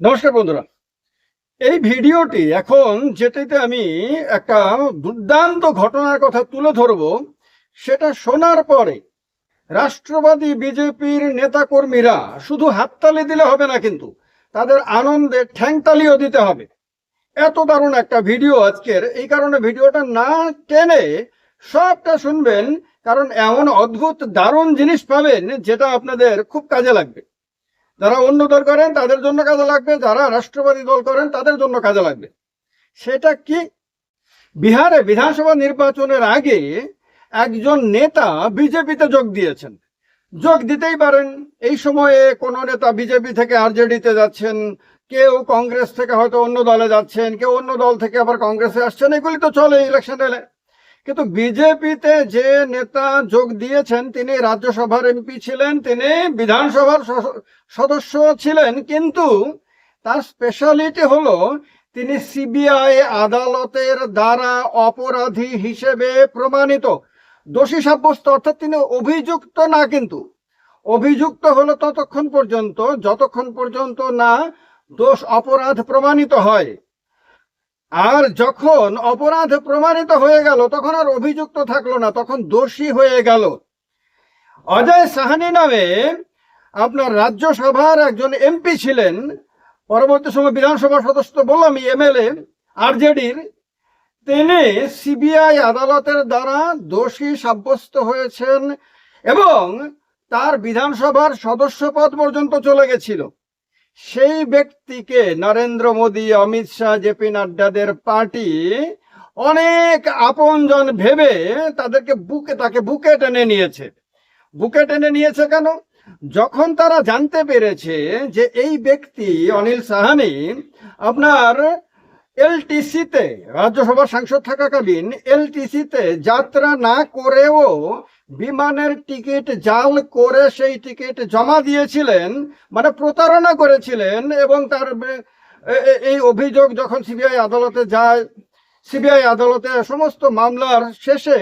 নমস্কার বন্ধুরা। এই ভিডিওটি এখন যেটাতে আমি একটা দুর্দান্ত ঘটনার কথা তুলে ধরব, সেটা শোনার পরে রাষ্ট্রবাদী বিজেপির নেতাকর্মীরা শুধু হাততালি দিলে হবে না কিন্তু তাদের আনন্দে ঠ্যাংতালিও দিতে হবে। এত দারুণ একটা ভিডিও আজকের। এই কারণে ভিডিওটা না টেনে সবটা শুনবেন, কারণ এমন অদ্ভুত দারুণ জিনিস পাবেন যেটা আপনাদের খুব কাজে লাগবে। যারা অন্য দল করেন, তাদের জন্য কাজে লাগবে। যারা রাষ্ট্রবাদী দল করেন, তাদের জন্য কাজে লাগবে। সেটা কি? বিহারে বিধানসভা নির্বাচনের আগে একজন নেতা বিজেপিতে যোগ দিয়েছেন। যোগ দিতেই পারেন। এই সময়ে কোন নেতা বিজেপি থেকে আরজেডিতে যাচ্ছেন, কেউ কংগ্রেস থেকে হয়তো অন্য দলে যাচ্ছেন, কেউ অন্য দল থেকে আবার কংগ্রেসে আসছেন। এগুলি তো চলে ইলেকশন এলে। কিন্তু বিজেপিতে যে নেতা যোগ দিয়েছেন, তিনি রাজ্যসভার এমপি ছিলেন, তিনি বিধানসভার সদস্য ছিলেন, কিন্তু তার স্পেশালিটি হলো তিনি সিবিআই আদালতের দ্বারা অপরাধী হিসেবে প্রমাণিত। দোষী সাব্যস্ত, অর্থাৎ তিনি অভিযুক্ত না কিন্তু। অভিযুক্ত হলো ততক্ষণ পর্যন্ত, যতক্ষণ পর্যন্ত না দোষ অপরাধ প্রমাণিত হয়। আর যখন অপরাধ প্রমাণিত হয়ে গেল, তখন আর অভিযুক্ত থাকল না, তখন দোষী হয়ে গেল। অজয় সাহানি নামে আপনার রাজ্যসভার একজন এমপি ছিলেন, পরবর্তী সময় বিধানসভা সদস্য বললাম এমএলএ আরজেডির। তিনি সিবিআই আদালতের দ্বারা দোষী সাব্যস্ত হয়েছেন এবং তার বিধানসভার সদস্য পদ পর্যন্ত চলে গেছিল। সেই ব্যক্তিকে নরেন্দ্র মোদী, অমিত শাহ, জেপি নাড্ডাদের পার্টি অনেক আপনজন ভেবে তাদেরকে বুকে, তাকে বুকে টেনে নিয়েছে। বুকে টেনে নিয়েছে কেন? যখন তারা জানতে পেরেছে যে এই ব্যক্তি অনিল সাহানি আপনার এলটিসিতে, রাজ্যসভার সাংসদ থাকাকালীন এলটিসিতে যাত্রা না করেও বিমানের টিকিট জাল করে সেই টিকিট জমা দিয়েছিলেন মানে প্রতারণা করেছিলেন এবং তার এই অভিযোগ যখন সিবিআই আদালতে যায়, সিবিআই আদালতে সমস্ত মামলার শেষে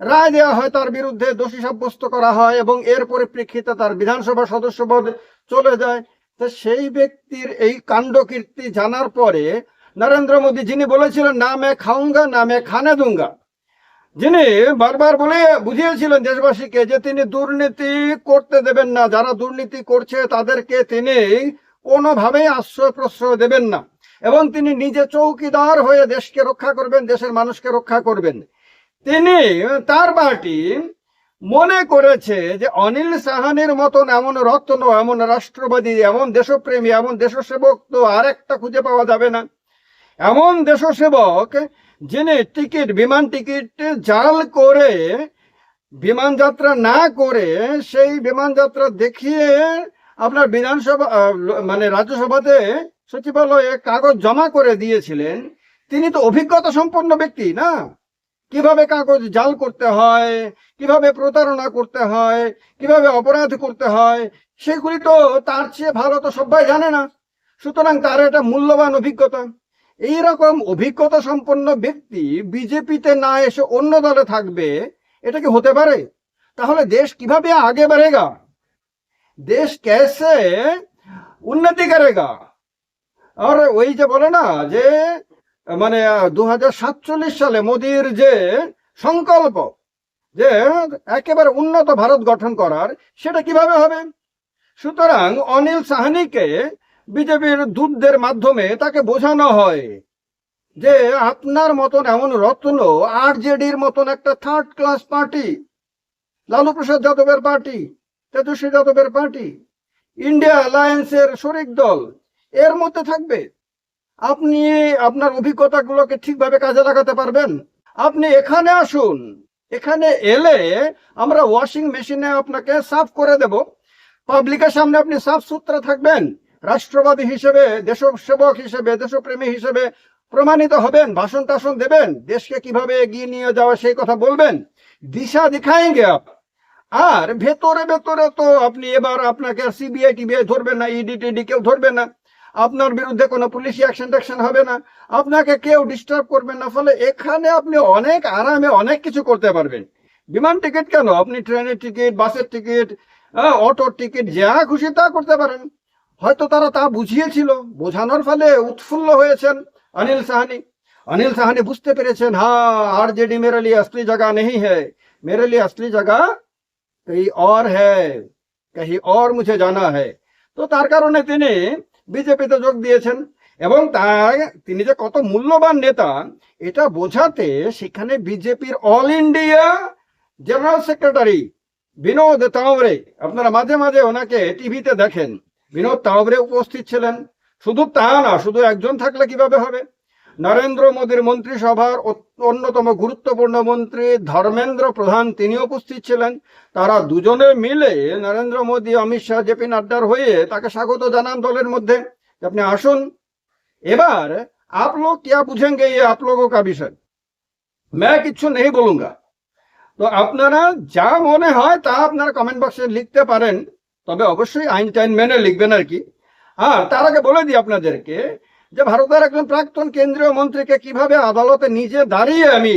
রায় দেওয়া হয় তার বিরুদ্ধে, দোষী সাব্যস্ত করা হয় এবং এর পরিপ্রেক্ষিতে তার বিধানসভা সদস্য পদ চলে যায়। তো সেই ব্যক্তির এই কাণ্ডকীর্তি জানার পরে নরেন্দ্র মোদী যিনি বলেছিলেন না মে খাউঙ্গা না মে খানে দুঙ্গা। যিনি বারবার বলে বুঝিয়েছিলেন দেশবাসীকে যে তিনি দুর্নীতি করতে দেবেন না, যারা দুর্নীতি করছে তাদেরকে তিনি কোনোভাবেই আশ্রয় প্রশ্রয় দেবেন না। এবং তিনি নিজে চৌকিদার হয়ে দেশকে রক্ষা করবেন, দেশের মানুষকে রক্ষা করবেন। তিনি তার পার্টি মনে করেছে যে অনিল সাহানির মতন এমন রত্ন, এমন রাষ্ট্রবাদী, এমন দেশপ্রেমী, এমন দেশসেবক তো আর একটা খুঁজে পাওয়া যাবে না। এমন দেশসেবক যিনি টিকিট, বিমান টিকিট জাল করে, বিমান যাত্রা না করে সেই বিমান যাত্রা দেখিয়ে আপনার বিধানসভা মানে রাজ্যসভাতে সচিবালয়ে কাগজ জমা করে দিয়েছিলেন। তিনি তো অভিজ্ঞতা সম্পন্ন ব্যক্তি না? কীভাবে কাগজ জাল করতে হয়? কীভাবে প্রতারণা করতে হয়? কীভাবে অপরাধ করতে হয়? সেগুলি তো তার চেয়ে ভালো তো সবাই জানে না। সুতরাং তার এটা মূল্যবান অভিজ্ঞতা। এইরকম অভিজ্ঞতা সম্পন্ন ব্যক্তি বিজেপিতে না এসে অন্য দলে থাকবে, এটা কি হতে পারে? তাহলে দেশ কীভাবে আগে বাড়েগা? দেশ कैसे উন্নতি করেগা। আর ওই যে বলে না যে মানে দু হাজার সাতচল্লিশ সালে মোদির যে সংকল্প, যে একেবারে উন্নত ভারত গঠন করার, সেটা কীভাবে হবে? সুতরাং অনিল সাহানিকে বিজেপির দূতদের মাধ্যমে তাকে বোঝানো হয় যে আপনার মতন এমন রত্ন আরজেডির মতন একটা third class party Lalu Prasad যাদবের পার্টি তেজস্বী যাদবের পার্টি ইন্ডিয়া অ্যালায়েন্সের শরিক দল, এর মধ্যে থাকবে। আপনি আপনার অভিজ্ঞতাগুলোকে ঠিকভাবে কাজে লাগাতে পারবেন। আপনি এখানে আসুন, এখানে এলে আমরা ওয়াশিং মেশিনে আপনাকে সাফ করে দেব। পাবলিকের সামনে আপনি সাফ সুতরা থাকবেন। রাষ্ট্রবাদী হিসেবে, দেশসেবক হিসেবে, দেশপ্রেমী হিসেবে প্রমাণিত হবেন ভাষণ টাষণ দেবেন, দেশকে কীভাবে এগিয়ে নিয়ে যাওয়া সেই কথা বলবেন। দিশা দেখাएंगे আপ। আর ভেতরে ভেতরে তো আপনি এবার আপনাকে সিবিআই টিবিআই ধরবে না ইডি টিডি কেউ ধরবে না। আপনার বিরুদ্ধে কোনো পুলিশি অ্যাকশন ট্যাকশন হবে না। আপনাকে কেউ ডিস্টার্ব করবে না, ফলে এখানে আপনি অনেক আরামে অনেক কিছু করতে পারবেন। বিমান টিকিট কেন? আপনি ট্রেনের টিকিট, বাসের টিকিট অটোর টিকিট, যা খুশি তা করতে পারেন। হয়তো তারা তা বুঝিয়েছিল। বোঝানোর ফলে উৎফুল্ল হয়েছেন অনিল সাহানি। অনিল সাহানি বুঝতে পেরেছেন হ্যাঁ আর জেডি মেরে লিয়ে আসলি জায়গা নেই হ্যাঁ মেরে লিয়ে আসলি জায়গা কহি অর হ্যাঁ কহি অর মুঝে জানা হ্যাঁ তো তার কারণে তিনি বিজেপিতে যোগ দিয়েছেন এবং তার তিনি যে কত মূল্যবান নেতা, এটা বোঝাতে সেখানে বিজেপির all India general secretary Vinod Tawde আপনারা মাঝে মাঝে ওনাকে টিভিতে দেখেন। বিনোদ তাওরে উপস্থিত ছিলেন শুধু তা না শুধু একজন থাকলে কিভাবে হবে নরেন্দ্র মোদীর মন্ত্রিসভার অত- অন্যতম গুরুত্বপূর্ণ মন্ত্রী ধর্মেন্দ্র প্রধান তিনি উপস্থিত ছিলেন তারা দুজনে মিলে নরেন্দ্র মোদী অমিত শাহ জেপি নাড্ডার হয়ে তাকে স্বাগত জানান দলের মধ্যে যে আপনি আসুন এবার आप लोग क्या पूछेंगे ये आप लोगों का विषय मैं কিচ্ছু নেই বলুঙ্গা তো আপনারা যা মনে হয় তা আপনারা কমেন্ট বক্সে লিখতে পারেন তবে অবশ্যই আইন টাইন মেনে লিখবেন আর কি। আর তার আগে বলে দিই আপনাদেরকে যে ভারতের একজন প্রাক্তন কেন্দ্রীয় মন্ত্রীকে কীভাবে আদালতে নিজে দাঁড়িয়ে আমি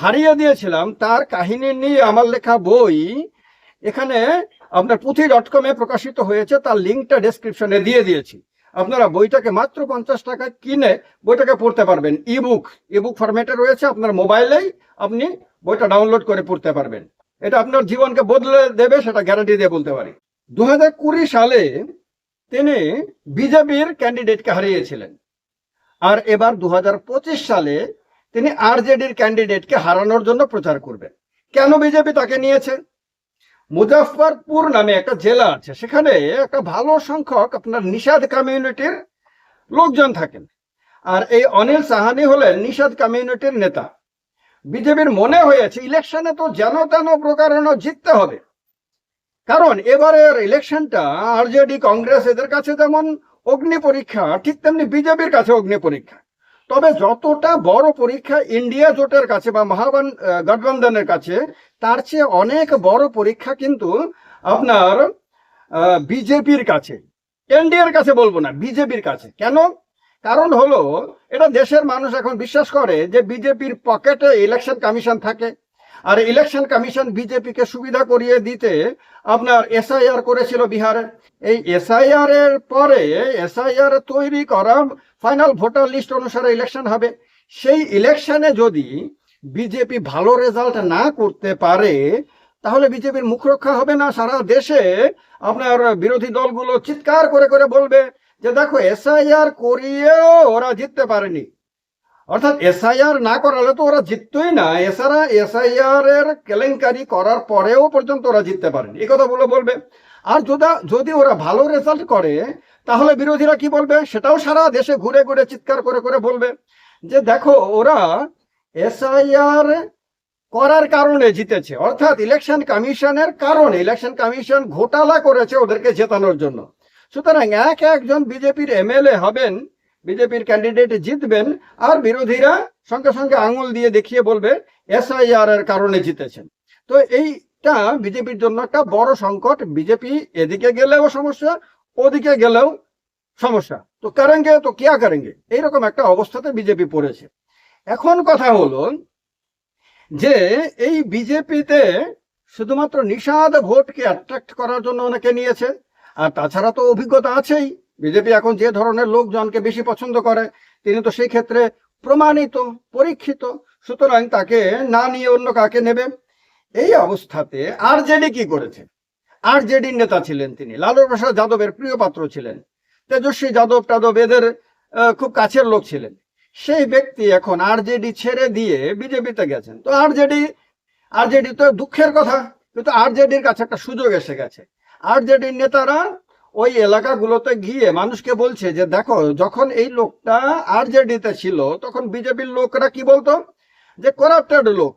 হারিয়ে দিয়েছিলাম, তার কাহিনী নিয়ে আমার লেখা বই এখানে আপনার পুঁথি ডট কমে প্রকাশিত হয়েছে, তার লিঙ্কটা ডেসক্রিপশনে দিয়ে দিয়েছি। আপনারা বইটাকে মাত্র পঞ্চাশ টাকা কিনে বইটাকে পড়তে পারবেন। ইবুক ইবুক ফরম্যাটে রয়েছে, আপনার মোবাইলেই আপনি বইটা ডাউনলোড করে পড়তে পারবেন। এটা আপনার জীবনকে বদলে দেবে, সেটা গ্যারান্টি দিয়ে বলতে পারি। দু সালে তিনি বিজেপির ক্যান্ডিডেটকে হারিয়েছিলেন। আর এবার দু হাজার পঁচিশ সালে তিনি আরজেডির ক্যান্ডিডেটকে হারানোর জন্য প্রচার করবেন। কেন বিজেপি তাকে নিয়েছে? মুজাফরপুর নামে একটা জেলা আছে, সেখানে একটা ভালো সংখ্যক আপনার নিষাদ কমিউনিটির লোকজন থাকেন। আর এই অনিল সাহানি হলেন নিষাদ কমিউনিটির নেতা। বিজেপির মনে হয়েছে, ইলেকশনে তো যেন তেন প্রকারণ জিততে হবে। কারণ এবারের ইলেকশনটা আরজেডি কংগ্রেস এদের কাছে যেমন অগ্নি পরীক্ষা, ঠিক তেমনি বিজেপির কাছে অগ্নি পরীক্ষা। তবে যতটা বড় পরীক্ষা ইন্ডিয়া জোটের কাছে বা মহাবান গঠবন্ধনের কাছে, তার চেয়ে অনেক বড় পরীক্ষা কিন্তু আপনার বিজেপির কাছে। এনডিএর কাছে বলব না, বিজেপির কাছে। কেন? কারণ হলো, এটা দেশের মানুষ এখন বিশ্বাস করে যে বিজেপির পকেটে ইলেকশন কমিশন থাকে। আর ইলেকশন কমিশন বিজেপিকে সুবিধা করিয়ে দিতে আপনার এসআইআর করেছিল বিহারে। এই এসআইআর এর পরে এসআইআর তৈরি করা ফাইনাল ভোটার লিস্ট অনুসারে ইলেকশন হবে। সেই ইলেকশনে যদি বিজেপি ভালো রেজাল্ট না করতে পারে, তাহলে বিজেপির মুখ রক্ষা হবে না। সারা দেশে আপনার বিরোধী দলগুলো চিৎকার করে করে বলবে যে, দেখো এসআইআর করিয়েও ওরা জিততে পারেনি। অর্থাৎ এসআইআর না করালে তো ওরা জিততই না। এছাড়া এসআইআর এর কেলেঙ্কারি করার পরেও পর্যন্ত ওরা জিততে পারেনি। এই কথা বলে বলবে। আর যদি যদি ওরা ভালো রেজাল্ট করে, তাহলে বিরোধীরা কি বলবে? সেটাও সারা দেশে ঘুরে ঘুরে চিৎকার করে করে বলবে যে, দেখো, ওরা এসআইআর করার কারণে জিতেছে। অর্থাৎ ইলেকশন কমিশনের কারণে ইলেকশন কমিশন ঘোটালা করেছে ওদেরকে জেতানোর জন্য। সুতরাং এক একজন বিজেপির এমএলএ হবেন বিজেপির ক্যান্ডিডেট জিতবেন, আর বিরোধীরা সঙ্গে সঙ্গে আঙুল দিয়ে দেখিয়ে বলবে এসআইআর এর কারণে জিতেছেন। তো এইটা বিজেপির জন্য একটা বড় সংকট। বিজেপি এদিকে গেলেও সমস্যা, ওদিকে গেলেও সমস্যা। তো করেঙ্গে, তো কিয়া করেঙ্গে? এইরকম একটা অবস্থাতে বিজেপি পড়েছে। এখন কথা হলো যে এই বিজেপিতে শুধুমাত্র নিষাদ ভোটকে অ্যাট্রাক্ট করার জন্য অনেকে নিয়েছে, আর তাছাড়া তো অভিজ্ঞতা আছেই। বিজেপি এখন যে ধরনের লোকজনকে বেশি পছন্দ করে, তিনি তো সেই ক্ষেত্রে প্রমাণিত, পরীক্ষিত। সুতরাং তাকে না নিয়ে অন্য কাকে নেবে? এই অবস্থাতে আর আরজেডি কি করেছে? আরজেডির নেতা ছিলেন তিনি, লালু প্রসাদ যাদবের প্রিয় পাত্র ছিলেন। তেজস্বী যাদব টাদব এদের খুব কাছের লোক ছিলেন। সেই ব্যক্তি এখন আরজেডি ছেড়ে দিয়ে বিজেপিতে গেছেন। তো আরজেডি আরজেডি তো দুঃখের কথা, কিন্তু আরজেডির কাছে একটা সুযোগ এসে গেছে। আর আরজেডির নেতারা ওই এলাকাগুলোতে গিয়ে মানুষকে বলছে যে, দেখো, যখন এই লোকটা আরজেডিতে ছিল, তখন বিজেপির লোকরা কি বলতো? যে করাপ্টেড লোক।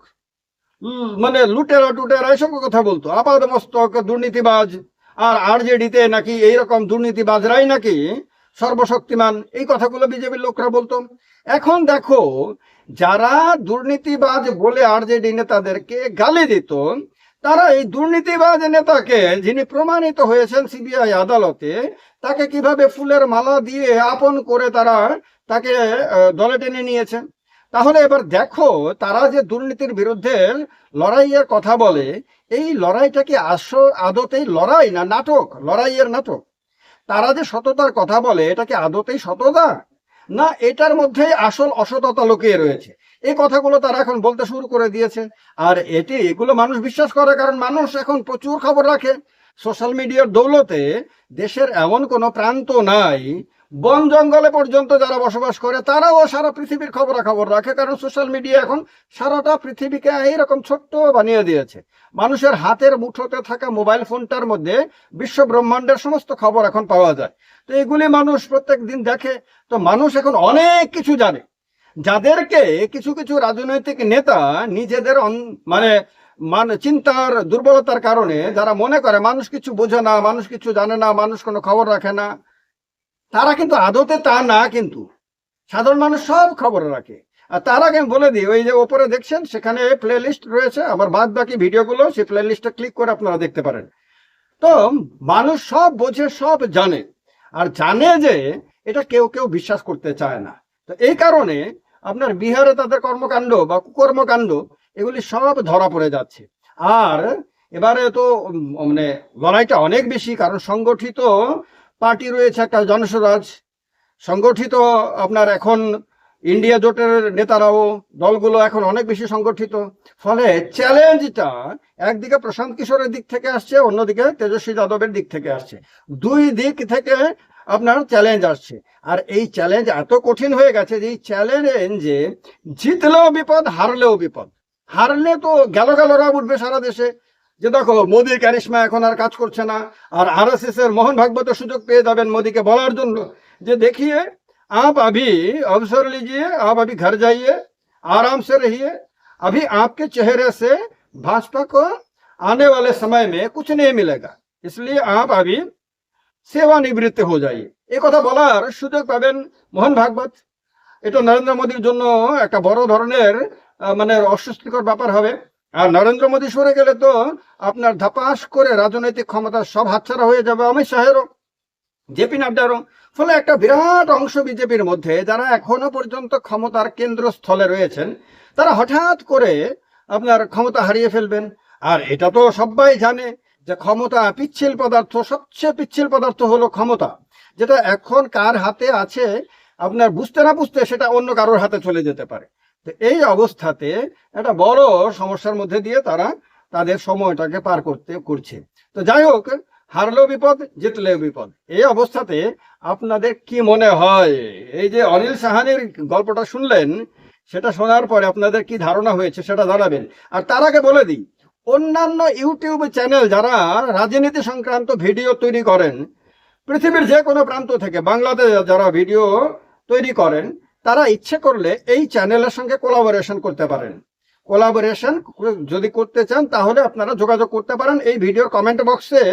মানে লুটেরা টুটেরা এসব কথা বলতো। আপাদ মস্তক, দুর্নীতিবাজ, আর আরজেডিতে নাকি এইরকম দুর্নীতিবাজরাই নাকি সর্বশক্তিমান? এই কথাগুলো বিজেপির লোকরা বলতো। এখন দেখো, যারা দুর্নীতিবাজ বলে আরজেডি নেতাদেরকে গালি দিত তারা এই দুর্নীতিবাজ নেতাকে যিনি প্রমাণিত হয়েছেন সিবিআই আদালতে, তাকে কীভাবে ফুলের মালা দিয়ে আপন করে তারা তাকে দলে টেনে নিয়েছেন? তাহলে এবার দেখো, তারা যে দুর্নীতির বিরুদ্ধে লড়াইয়ের কথা বলে, এই লড়াইটা কি আস আদতেই লড়াই না নাটক? লড়াইয়ের নাটক। তারা যে সততার কথা বলে, এটা কি আদতেই সততা? না, এটার মধ্যে আসল অসততা লোকেই রয়েছে। এই কথাগুলো তারা এখন বলতে শুরু করে দিয়েছে। আর এটি, এগুলো মানুষ বিশ্বাস করে, কারণ মানুষ এখন প্রচুর খবর রাখে। সোশ্যাল মিডিয়ার দৌলতে দেশের এমন কোনো প্রান্ত নাই বন জঙ্গলে পর্যন্ত যারা বসবাস করে, তারাও সারা পৃথিবীর খবরাখবর রাখে, কারণ সোশ্যাল মিডিয়া এখন সারাটা পৃথিবীকে এইরকম ছোট্ট বানিয়ে দিয়েছে। মানুষের হাতের মুঠোতে থাকা মোবাইল ফোনটার মধ্যে বিশ্ব ব্রহ্মাণ্ডের সমস্ত খবর এখন পাওয়া যায়। তো এগুলি মানুষ প্রত্যেক দিন দেখে, তো মানুষ এখন অনেক কিছু জানে। যাদেরকে কিছু কিছু রাজনৈতিক নেতা নিজেদের মানে মানে চিন্তার দুর্বলতার কারণে, যারা মনে করে মানুষ কিছু বোঝে না, মানুষ কিছু জানে না, মানুষ কোনো খবর রাখে না তারা কিন্তু আদতে তা না কিন্তু। সাধারণ মানুষ সব খবর রাখে। আর তার আগে আমি বলে দিই, ওই যে ওপরে দেখছেন, সেখানে প্লে লিস্ট রয়েছে। আমার বাদ বাকি ভিডিওগুলো, সেই প্লে লিস্টে ক্লিক করে আপনারা দেখতে পারেন। তো মানুষ সব বোঝে, সব জানে। আর জানে যে এটা কেউ কেউ বিশ্বাস করতে চায় না। তো এই কারণে আপনার বিহারে তাদের কর্মকাণ্ড বা কুকর্মকাণ্ড, এগুলি সব ধরা পড়ে যাচ্ছে। আর এবারে তো মানে লড়াইটা অনেক বেশি, কারণ সংগঠিত পার্টি রয়েছে একটা জনস্বরাজ সংগঠিত আপনার এখন ইন্ডিয়া জোটের নেতারাও দলগুলো এখন অনেক বেশি সংগঠিত। ফলে চ্যালেঞ্জটা একদিকে প্রশান্ত কিশোরের দিক থেকে আসছে, অন্যদিকে তেজস্বী যাদবের দিক থেকে আসছে। দুই দিক থেকে আপনার চ্যালেঞ্জ আসছে। আর এই চ্যালেঞ্জ এত কঠিন হয়ে গেছে যে এই চ্যালেঞ্জে জিতলেও বিপদ, হারলেও বিপদ। হারলে তো গেল গেল রাব উঠবে সারা দেশে। যে দেখো মোদির ক্যারিশমা এখন আর কাজ করছে না, আর আর এর মোহন ভাগবত সুযোগ পেয়ে যাবেন মোদিকে বলার জন্য। যে দেখিয়ে আপ আভি অবসর লিজিয়ে, আপ আভি ঘর যাইয়ে, আরামসে রহিয়ে, আভি আপকে চেহারে সে ভাজপা কো আনে বালে সময় মে কুছ নেই नहीं मिलेगा इसलिए आप সেবানিবৃত্ত হয়ে যাইয়ে। এ কথা বলার সুযোগ পাবেন মোহন ভাগবত। এটা নরেন্দ্র মোদীর জন্য একটা বড় ধরনের মানে অস্বস্তিকর ব্যাপার হবে। আর নরেন্দ্র মোদী সরে গেলে তো আপনার ধাপাস করে রাজনৈতিক ক্ষমতা সব হাতছাড়া হয়ে যাবে অমিত শাহেরও জেপি নাড্ডারও। ফলে একটা বিরাট অংশ বিজেপির মধ্যে যারা এখনও পর্যন্ত ক্ষমতার কেন্দ্রস্থলে রয়েছেন, তারা হঠাৎ করে আপনার ক্ষমতা হারিয়ে ফেলবেন। আর এটা তো সবাই জানে যে ক্ষমতা পিচ্ছিল পদার্থ, সবচেয়ে পিচ্ছিল পদার্থ হলো ক্ষমতা। যেটা এখন কার হাতে আছে, আপনার বুঝতে না বুঝতে সেটা অন্য কারোর হাতে চলে যেতে পারে। তো এই অবস্থাতে একটা বড় সমস্যার মধ্যে দিয়ে তারা তাদের সময়টাকে পার করতে করছে। তো যাই হোক, হারলেও বিপদ, জিতলেও বিপদ। এই অবস্থাতে আপনাদের কি মনে হয়? এই যে অনিল সাহানির গল্পটা শুনলেন, সেটা শোনার পরে আপনাদের কি ধারণা হয়েছে সেটা জানাবেন। আর তার আগে বলে দিই, অন্যান্য ইউটিউব চ্যানেল যারা রাজনীতি সংক্রান্ত ভিডিও তৈরি করেন, পৃথিবীর যে কোনো প্রান্ত থেকে বাংলাদেশ যারা ভিডিও তৈরি করেন তারা ইচ্ছে করলে এই চ্যানেলের সঙ্গে কোলাবোরেশন করতে পারেন। কোলাবোরেশন যদি করতে চান, তাহলে আপনারা যোগাযোগ করতে পারেন। এই ভিডিওর কমেন্ট বক্সে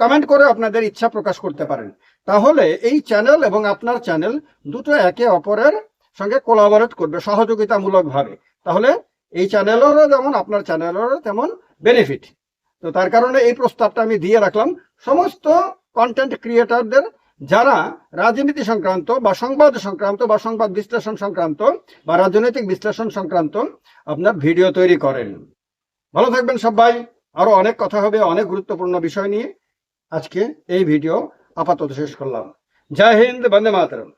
কমেন্ট করে আপনাদের ইচ্ছা প্রকাশ করতে পারেন। তাহলে এই চ্যানেল এবং আপনার চ্যানেল দুটো একে অপরের সঙ্গে কোলাবোরেট করবে সহযোগিতামূলকভাবে। তাহলে এই চ্যানেলেরও যেমন, আপনার চ্যানেলেরও তেমন বেনিফিট তো তার কারণে এই প্রস্তাবটা আমি দিয়ে রাখলাম। সমস্ত কন্টেন্ট ক্রিয়েটরদের যারা রাজনীতি সংক্রান্ত বা সংবাদ সংক্রান্ত বা সংবাদ বিশ্লেষণ সংক্রান্ত বা রাজনৈতিক বিশ্লেষণ সংক্রান্ত আপনার ভিডিও তৈরি করেন। ভালো থাকবেন সবাই। আরও অনেক কথা হবে, অনেক গুরুত্বপূর্ণ বিষয় নিয়ে আজকে এই ভিডিও আপাতত শেষ করলাম। জয় হিন্দ, বন্দে মাতরম।